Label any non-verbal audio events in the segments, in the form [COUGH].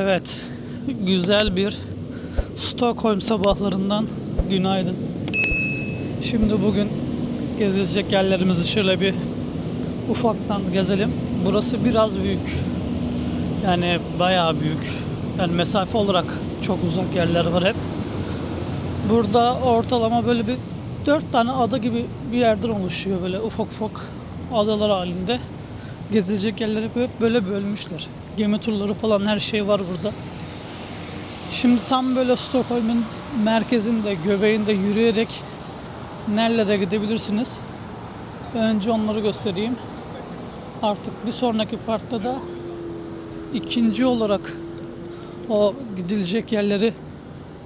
Evet, güzel bir Stockholm sabahlarından günaydın. Şimdi bugün gezilecek yerlerimizi şöyle bir ufaktan gezelim. Burası biraz büyük. Yani bayağı büyük. Yani mesafe olarak çok uzak yerler var hep. Burada ortalama böyle bir dört tane ada gibi bir yerden oluşuyor böyle ufak ufak adalar halinde. Gezilecek yerleri hep böyle bölmüşler. Gemi turları falan her şey var burada. Şimdi tam böyle Stockholm'un merkezinde, göbeğinde yürüyerek nerelere gidebilirsiniz? Önce onları göstereyim. Artık bir sonraki partta da ikinci olarak o gidilecek yerleri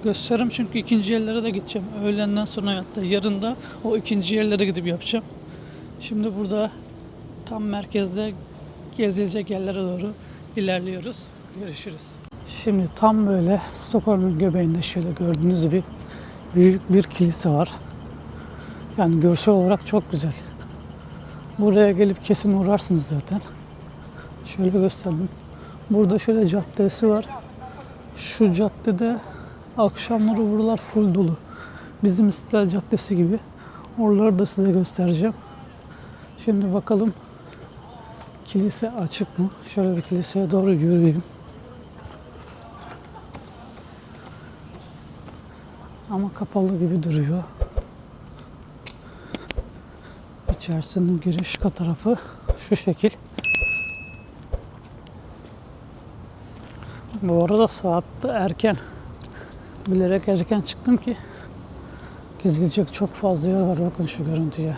gösteririm. Çünkü ikinci yerlere de gideceğim. Öğlenden sonra hatta yarın da o ikinci yerlere gidip yapacağım. Şimdi burada tam merkezde gezilecek yerlere doğru ilerliyoruz. Görüşürüz. Şimdi tam böyle Stockholm'un göbeğinde şöyle gördüğünüz gibi büyük bir kilise var. Yani görsel olarak çok güzel. Buraya gelip kesin uğrarsınız zaten. Şöyle gösterdim. Burada şöyle caddesi var. Şu caddede akşamları buralar full dolu. Bizim İstiklal Caddesi gibi. Oraları da size göstereceğim. Şimdi bakalım kilise açık mı? Şöyle bir kiliseye doğru yürüyeyim. Ama kapalı gibi duruyor. İçerisinin giriş tarafı şu şekil. Bu arada saat de erken. Bilerek erken çıktım ki gezilecek çok fazla yer var. Bakın şu görüntüye.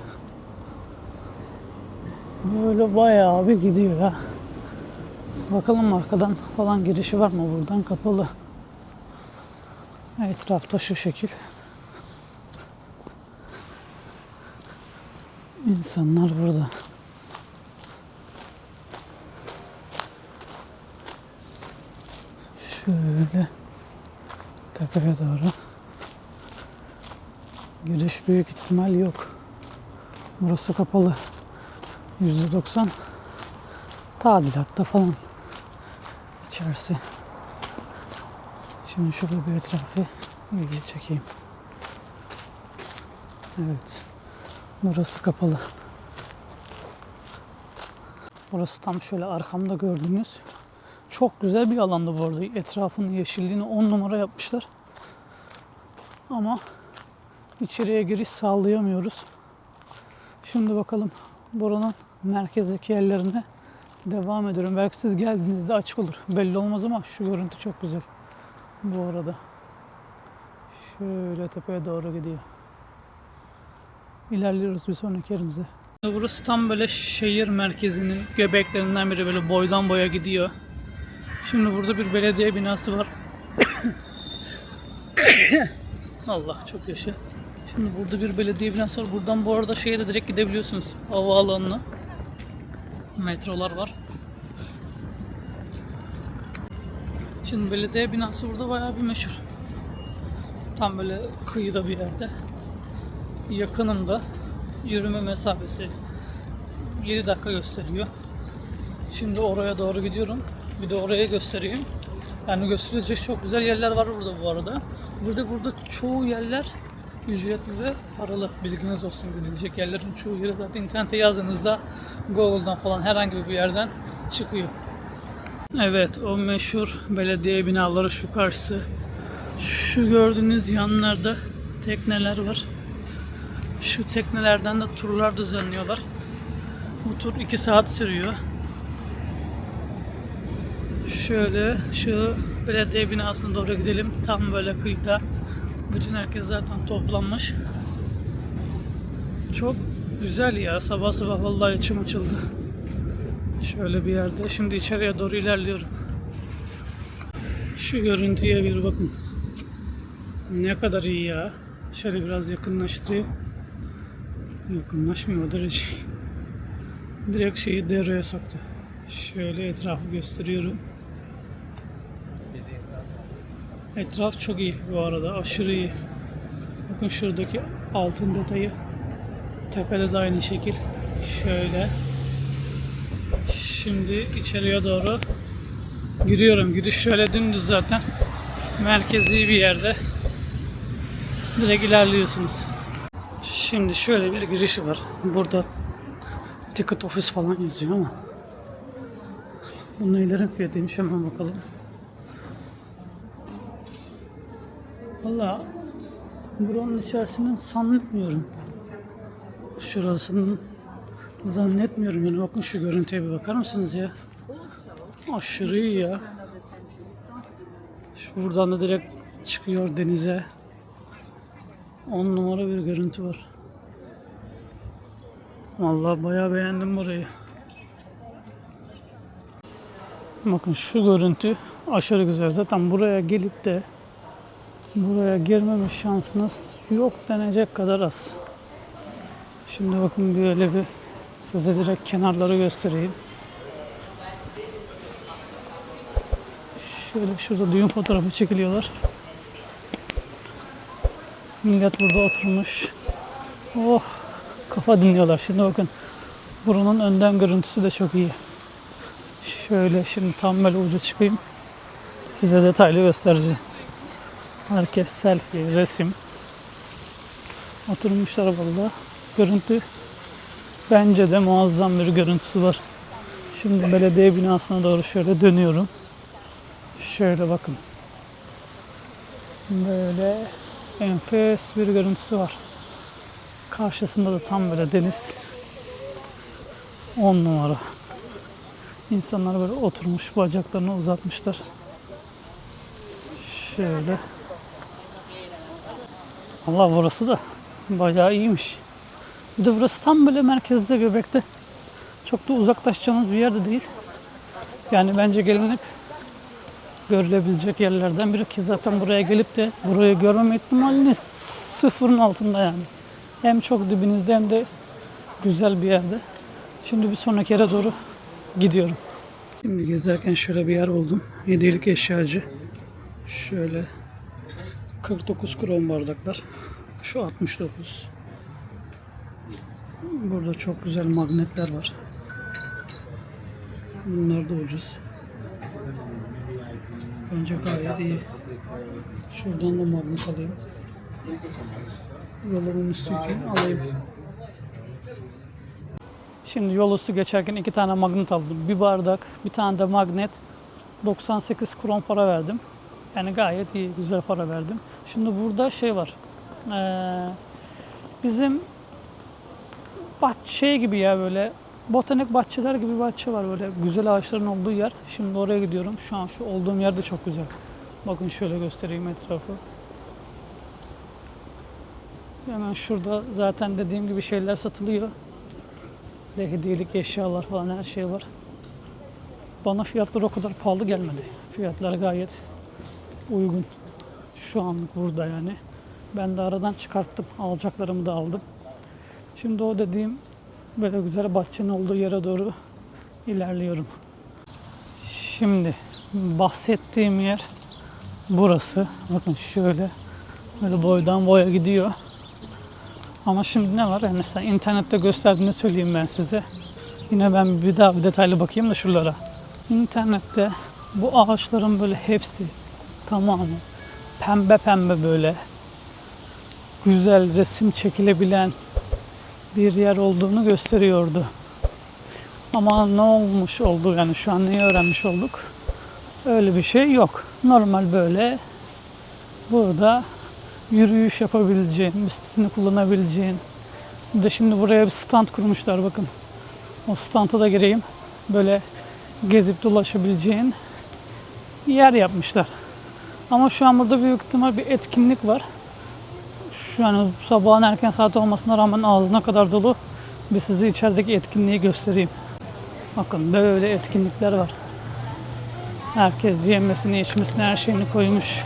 Böyle bayağı bir gidiyor ya. Bakalım arkadan falan girişi var mı buradan kapalı. Etrafta şu şekil. İnsanlar burada. Şöyle tepeye doğru. Giriş büyük ihtimal yok. Burası kapalı. %90 tadilatta falan içerisi. Şimdi şöyle bir etrafı iyice çekeyim. Evet. Burası kapalı. Burası tam şöyle arkamda gördüğünüz çok güzel bir alandı bu arada. Etrafının yeşilliğini 10 numara yapmışlar. Ama içeriye giriş sağlayamıyoruz. Şimdi bakalım buranın merkezdeki yerlerine devam ediyorum. Belki siz geldiğinizde açık olur. Belli olmaz ama şu görüntü çok güzel. Bu arada. Şöyle tepeye doğru gidiyor. İlerliyoruz bir sonraki yerimize. Burası tam böyle şehir merkezinin göbeklerinden biri böyle boydan boya gidiyor. Şimdi burada bir belediye binası var. [COUGHS] Allah çok yaşa. Şimdi burada bir belediye binası var. Buradan bu arada şeye de direkt gidebiliyorsunuz. Havaalanına. Metrolar var. Şimdi belediye binası burada bayağı bir meşhur. Tam böyle kıyıda bir yerde. Yakınımda yürüme mesafesi 7 dakika gösteriyor. Şimdi oraya doğru gidiyorum. Bir de oraya göstereyim. Yani gösterilecek çok güzel yerler var burada bu arada. Burada burada çoğu yerler ücretli ve paralı. Bilginiz olsun gidilecek yerlerin çoğu yeri zaten internete yazdığınızda Google'dan falan herhangi bir yerden çıkıyor. Evet o meşhur belediye binaları şu karşısı. Şu gördüğünüz yanlarda tekneler var. Şu teknelerden de turlar düzenliyorlar. Bu tur 2 saat sürüyor. Şöyle şu belediye binasına doğru gidelim. Tam böyle kıyıda. Bütün herkes zaten toplanmış. Çok güzel ya. Sabah sabah vallahi içim açıldı. Şöyle bir yerde. Şimdi içeriye doğru ilerliyorum. Şu görüntüye bir bakın. Ne kadar iyi ya. Şöyle biraz yakınlaştırayım. Yakınlaşmıyor o derece. Direkt şeyi devreye soktu. Şöyle etrafı gösteriyorum. Etraf çok iyi bu arada. Aşırı iyi. Bakın şuradaki altın detayı. Tepede de aynı şekil. Şöyle. Şimdi içeriye doğru Giriyorum. Giriş şöyle dümdüz zaten. Merkezi bir yerde. Direkt ilerliyorsunuz. Şimdi şöyle bir girişi var. Burada ticket office falan yazıyor ama bu neylerin fiyatıymış hemen bakalım. Valla buranın içerisinden zannetmiyorum. Şurasının zannetmiyorum yani bakın şu görüntüye bir bakar mısınız ya? Aşırı iyi ya. Şu buradan da direkt çıkıyor denize. 10 numara bir görüntü var. Vallahi bayağı beğendim burayı. Bakın şu görüntü aşırı güzel. Zaten buraya gelip de buraya girmeme şansınız yok denecek kadar az. Şimdi bakın böyle bir size direkt kenarları göstereyim. Şöyle şurada düğün fotoğrafı çekiliyorlar. Millet burada oturmuş. Oh kafa dinliyorlar. Şimdi bakın buranın önden görüntüsü de çok iyi. Şöyle şimdi tam böyle ucu çıkayım. Size detaylı göstereceğim. Herkes selfie, resim. Oturmuşlar valla. Görüntü bence de muazzam bir görüntüsü var. Şimdi belediye binasına doğru şöyle dönüyorum. Şöyle bakın. Böyle enfes bir görüntüsü var. Karşısında da tam böyle deniz. 10 numara. İnsanlar böyle oturmuş, bacaklarını uzatmışlar. Şöyle. Allah burası da bayağı iyiymiş. Bir de burası tam böyle merkezde Göbek'te. Çok da uzaklaşacağınız bir yerde değil. Yani bence gelinip görülebilecek yerlerden biri ki zaten buraya gelip de burayı görmeme ihtimaliniz sıfırın altında yani. Hem çok dibinizde hem de güzel bir yerde. Şimdi bir sonraki yere doğru gidiyorum. Şimdi gezerken şöyle bir yer buldum. Hediyelik eşyacı. Şöyle 49 kron bardaklar. Şu 69. Burada çok güzel magnetler var. Bunlar da ucuz. Bence gayet iyi. Şuradan da magnet alayım. Yolumun üstüyken alayım. Şimdi yol üstü geçerken iki tane magnet aldım. Bir bardak, bir tane de magnet. 98 kron para verdim. Yani gayet iyi, güzel para verdim. Şimdi burada şey var. Ee, bizim bahçe gibi ya böyle botanik bahçeler gibi bahçe var böyle güzel ağaçların olduğu yer. Şimdi oraya gidiyorum. Şu an şu olduğum yer de çok güzel. Bakın şöyle göstereyim etrafı. Hemen şurada zaten dediğim gibi şeyler satılıyor. Ve hediyelik eşyalar falan her şey var. Bana fiyatlar o kadar pahalı gelmedi. Fiyatlar gayet uygun. Şu anlık burada yani. Ben de aradan çıkarttım. Alacaklarımı da aldım. Şimdi o dediğim böyle güzel bahçenin olduğu yere doğru ilerliyorum. Şimdi bahsettiğim yer burası. Bakın şöyle böyle boydan boya gidiyor. Ama şimdi ne var? Yani mesela internette gösterdiğini söyleyeyim ben size. Yine ben bir daha bir detaylı bakayım da şuralara. İnternette bu ağaçların böyle hepsi tamamı pembe pembe böyle güzel resim çekilebilen bir yer olduğunu gösteriyordu. Ama ne olmuş oldu yani şu an neyi öğrenmiş olduk? Öyle bir şey yok. Normal böyle burada yürüyüş yapabileceğin, bisikletini kullanabileceğin. Bir de şimdi buraya bir stand kurmuşlar bakın. O standa da gireyim. Böyle gezip dolaşabileceğin yer yapmışlar. Ama şu an burada büyük ihtimal bir etkinlik var. Şu an sabahın erken saat olmasına rağmen ağzına kadar dolu. Bir size içerideki etkinliği göstereyim. Bakın böyle etkinlikler var. Herkes yemesini, içmesini, her şeyini koymuş.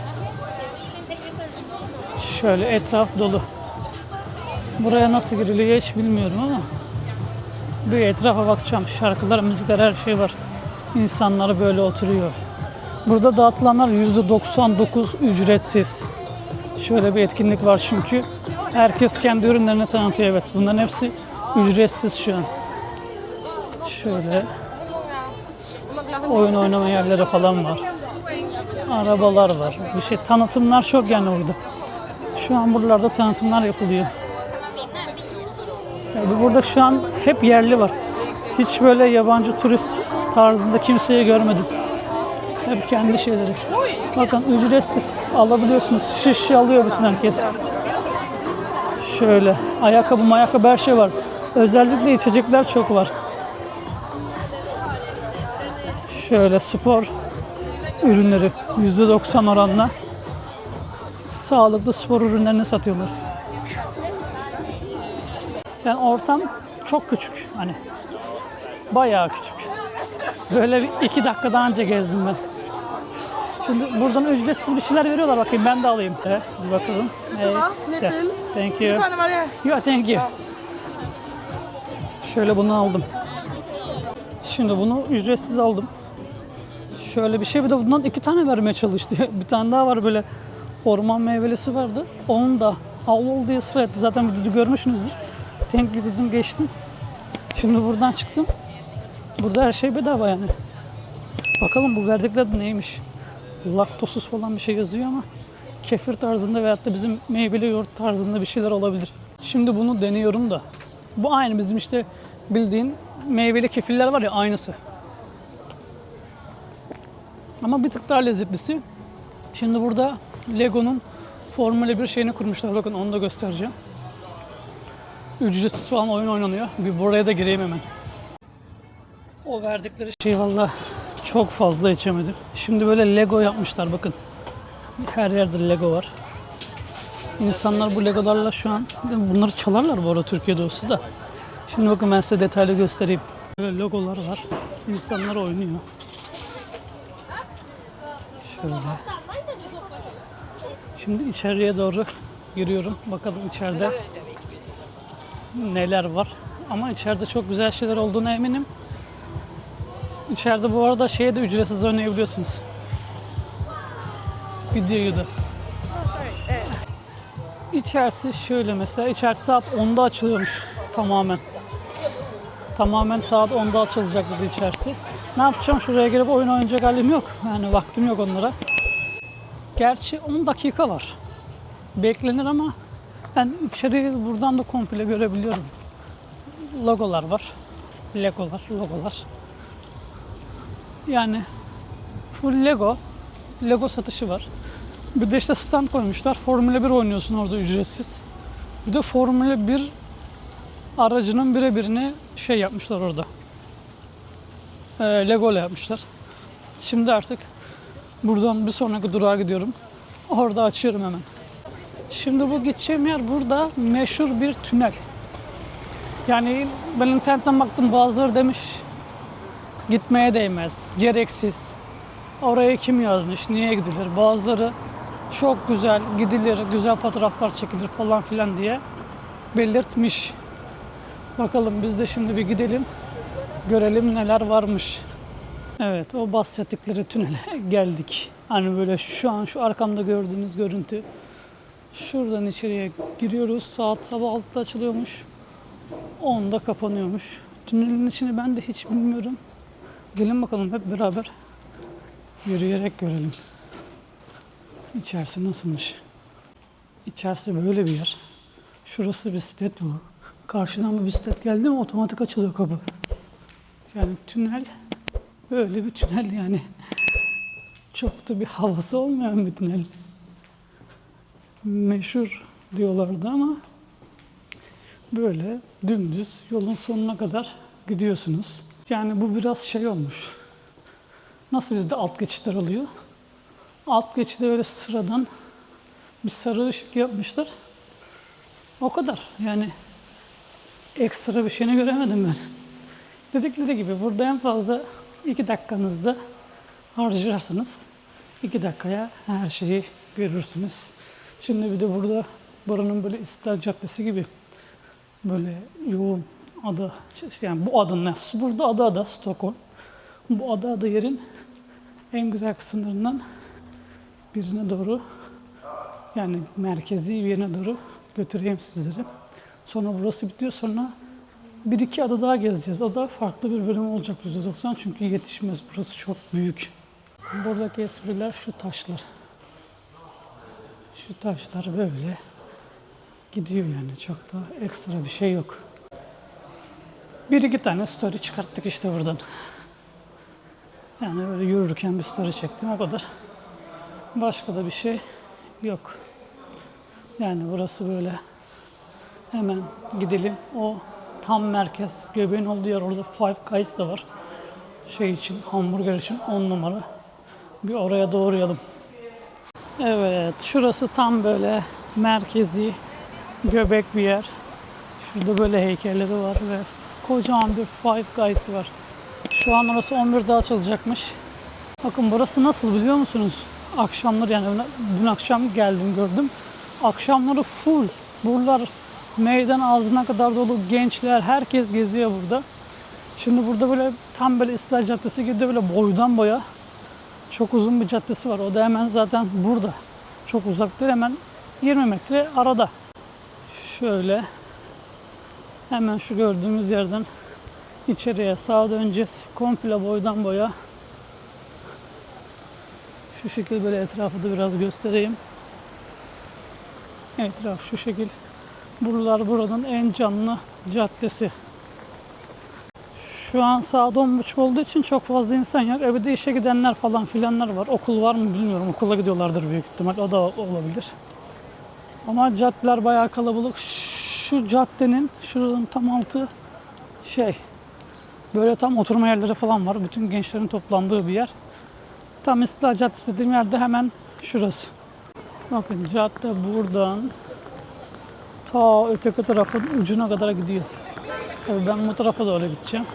Şöyle etraf dolu. Buraya nasıl giriliyor hiç bilmiyorum ama bir etrafa bakacağım. Şarkılar, müzikler her şey var. İnsanlar böyle oturuyor. Burada dağıtılanlar %99 ücretsiz. Şöyle bir etkinlik var çünkü. Herkes kendi ürünlerini tanıtıyor. Evet bunların hepsi ücretsiz şu an. Şöyle. Oyun oynama yerleri falan var. Arabalar var. Bir şey tanıtımlar çok yani orada. Şu an buralarda tanıtımlar yapılıyor. Yani burada şu an hep yerli var. Hiç böyle yabancı turist tarzında kimseyi görmedim. Hep kendi şeyleri. Bakın ücretsiz alabiliyorsunuz. Şişe alıyor bütün herkes. Şöyle ayakkabı ayakkabı her şey var. Özellikle içecekler çok var. Şöyle spor ürünleri %90 oranla sağlıklı spor ürünlerini satıyorlar. Yani ortam çok küçük hani bayağı küçük. Böyle iki dakika daha önce gezdim ben. Şimdi buradan ücretsiz bir şeyler veriyorlar bakayım ben de alayım. Evet, bir bakalım. Hey. Yeah. Thank you. Tane var ya. Yeah, thank you. Şöyle bunu aldım. Şimdi bunu ücretsiz aldım. Şöyle bir şey bir de bundan iki tane vermeye çalıştı. [LAUGHS] Bir tane daha var böyle orman meyvelisi vardı. Onun da al ol diye ısrar etti. Zaten videoda görmüşsünüzdür. Thank you dedim geçtim. Şimdi buradan çıktım. Burada her şey bedava yani. Bakalım bu verdikleri neymiş? Laktosuz falan bir şey yazıyor ama kefir tarzında veyahut da bizim meyveli yoğurt tarzında bir şeyler olabilir. Şimdi bunu deniyorum da. Bu aynı bizim işte bildiğin meyveli kefirler var ya aynısı. Ama bir tık daha lezzetlisi. Şimdi burada Lego'nun Formula 1 şeyini kurmuşlar. Bakın onu da göstereceğim. Ücretsiz falan oyun oynanıyor. Bir buraya da gireyim hemen. O verdikleri şey valla çok fazla içemedim. Şimdi böyle Lego yapmışlar bakın. Her yerde Lego var. İnsanlar bu Legolarla şu an bunları çalarlar bu arada Türkiye'de olsa da. Şimdi bakın ben size detaylı göstereyim. Böyle logolar var. İnsanlar oynuyor. Şöyle. Şimdi içeriye doğru giriyorum. Bakalım içeride neler var. Ama içeride çok güzel şeyler olduğuna eminim. İçeride bu arada şeye de ücretsiz oynayabiliyorsunuz. Videoyu da. İçerisi şöyle mesela, içerisi saat 10'da açılıyormuş tamamen. Tamamen saat 10'da açılacak dedi içerisi. Ne yapacağım? Şuraya girip oyun oynayacak halim yok. Yani vaktim yok onlara. Gerçi 10 dakika var. Beklenir ama ben içeriği buradan da komple görebiliyorum. Logolar var. Legolar, logolar. Yani full Lego. Lego satışı var. Bir de işte stand koymuşlar. Formula 1 oynuyorsun orada ücretsiz. Bir de Formula 1 aracının birebirini şey yapmışlar orada. Ee, Lego ile yapmışlar. Şimdi artık buradan bir sonraki durağa gidiyorum. Orada açıyorum hemen. Şimdi bu gideceğim yer burada meşhur bir tünel. Yani ben internetten baktım bazıları demiş gitmeye değmez, gereksiz. Oraya kim yazmış, niye gidilir? Bazıları çok güzel, gidilir, güzel fotoğraflar çekilir falan filan diye belirtmiş. Bakalım biz de şimdi bir gidelim, görelim neler varmış. Evet, o bahsettikleri tünele [LAUGHS] geldik. Hani böyle şu an şu arkamda gördüğünüz görüntü. Şuradan içeriye giriyoruz. Saat sabah 6'da açılıyormuş. 10'da kapanıyormuş. Tünelin içini ben de hiç bilmiyorum. Gelin bakalım hep beraber yürüyerek görelim. İçerisi nasılmış? İçerisi böyle bir yer. Şurası bisiklet yolu. Karşıdan bir bisiklet geldi mi otomatik açılıyor kapı. Yani tünel böyle bir tünel yani. Çok da bir havası olmayan bir tünel. Meşhur diyorlardı ama böyle dümdüz yolun sonuna kadar gidiyorsunuz. Yani bu biraz şey olmuş. Nasıl bizde alt geçitler oluyor? Alt geçide öyle sıradan bir sarı ışık yapmışlar. O kadar. Yani ekstra bir şeyini göremedim ben. Dedikleri gibi burada en fazla iki dakikanızda harcarsanız iki dakikaya her şeyi görürsünüz. Şimdi bir de burada buranın böyle İstiklal Caddesi gibi böyle yoğun ada, yani bu adın ne? Burada ada ada Stockholm. Bu ada ada yerin en güzel kısımlarından birine doğru yani merkezi bir yerine doğru götüreyim sizleri. Sonra burası bitiyor sonra bir iki ada daha gezeceğiz. O da farklı bir bölüm olacak %90 çünkü yetişmez. Burası çok büyük. Buradaki espriler şu taşlar. Şu taşlar böyle gidiyor yani çok da ekstra bir şey yok. Bir iki tane story çıkarttık işte buradan. Yani böyle yürürken bir story çektim o kadar. Başka da bir şey yok. Yani burası böyle hemen gidelim. O tam merkez. Göbeğin olduğu yer orada Five Guys da var. Şey için, hamburger için 10 numara. Bir oraya doğrayalım. Evet, şurası tam böyle merkezi göbek bir yer. Şurada böyle heykelleri var ve kocaman bir Five Guys var. Şu an orası 11'de açılacakmış. Bakın burası nasıl biliyor musunuz? Akşamları yani dün akşam geldim gördüm. Akşamları full. Buralar meydan ağzına kadar dolu gençler. Herkes geziyor burada. Şimdi burada böyle tam böyle İstiklal Caddesi gibi böyle boydan boya çok uzun bir caddesi var. O da hemen zaten burada. Çok uzak değil hemen 20 metre arada. Şöyle hemen şu gördüğümüz yerden içeriye sağa döneceğiz. Komple boydan boya. Şu şekil böyle etrafı da biraz göstereyim. Etraf şu şekil. Buralar buranın en canlı caddesi. Şu an saat 10.30 olduğu için çok fazla insan yok. Evde işe gidenler falan filanlar var. Okul var mı bilmiyorum. Okula gidiyorlardır büyük ihtimal. O da olabilir. Ama caddeler bayağı kalabalık. Şu caddenin şuranın tam altı şey böyle tam oturma yerleri falan var. Bütün gençlerin toplandığı bir yer. Tam İstiklal Caddesi dediğim yerde hemen şurası. Bakın cadde buradan ta öteki tarafın ucuna kadar gidiyor. Tabii ben bu tarafa doğru gideceğim.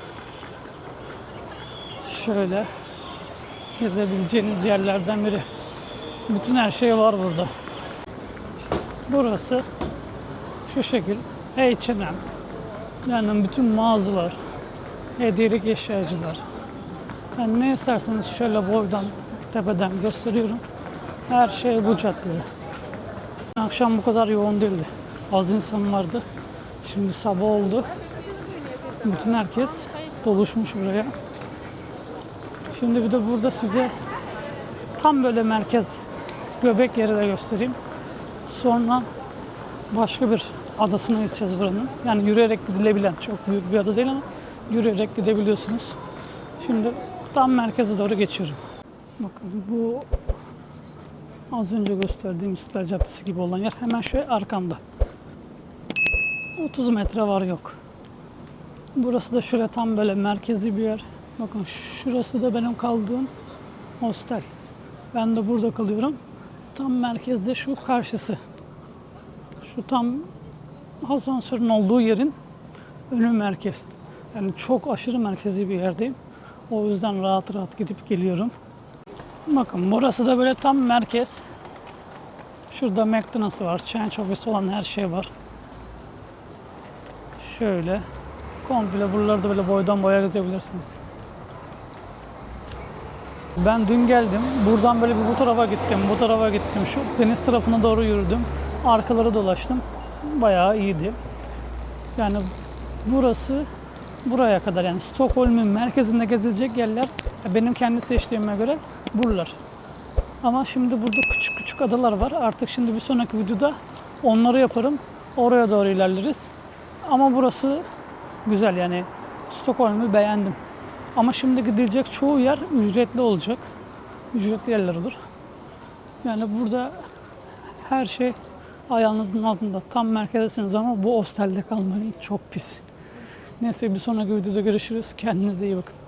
Şöyle gezebileceğiniz yerlerden biri. Bütün her şey var burada. Burası şu şekil H&M yani bütün mağazalar, hediyelik eşyacılar. Yani ne isterseniz şöyle boydan, tepeden gösteriyorum. Her şey bu caddede. Akşam bu kadar yoğun değildi. Az insan vardı. Şimdi sabah oldu. Bütün herkes doluşmuş buraya. Şimdi bir de burada size tam böyle merkez göbek yeri de göstereyim. Sonra başka bir adasına gideceğiz buranın. Yani yürüyerek gidilebilen çok büyük bir ada değil ama yürüyerek gidebiliyorsunuz. Şimdi tam merkeze doğru geçiyorum. Bakın bu az önce gösterdiğim İstiklal Caddesi gibi olan yer hemen şöyle arkamda. 30 metre var yok. Burası da şuraya tam böyle merkezi bir yer. Bakın şurası da benim kaldığım hostel. Ben de burada kalıyorum. Tam merkezde şu karşısı. Şu tam asansörün olduğu yerin önü merkez. Yani çok aşırı merkezi bir yerdeyim. O yüzden rahat rahat gidip geliyorum. Bakın burası da böyle tam merkez. Şurada McDonald's var. Change office olan her şey var. Şöyle. Komple buralarda böyle boydan boya gezebilirsiniz. Ben dün geldim. Buradan böyle bir bu tarafa gittim, bu tarafa gittim. Şu deniz tarafına doğru yürüdüm. Arkaları dolaştım. Bayağı iyiydi. Yani burası buraya kadar yani Stockholm'un merkezinde gezilecek yerler benim kendi seçtiğime göre buralar. Ama şimdi burada küçük küçük adalar var. Artık şimdi bir sonraki videoda onları yaparım. Oraya doğru ilerleriz. Ama burası güzel yani Stockholm'u beğendim. Ama şimdi gidilecek çoğu yer ücretli olacak. Ücretli yerler olur. Yani burada her şey ayağınızın altında. Tam merkezdesiniz ama bu hostelde kalmayın. Çok pis. Neyse bir sonraki videoda görüşürüz. Kendinize iyi bakın.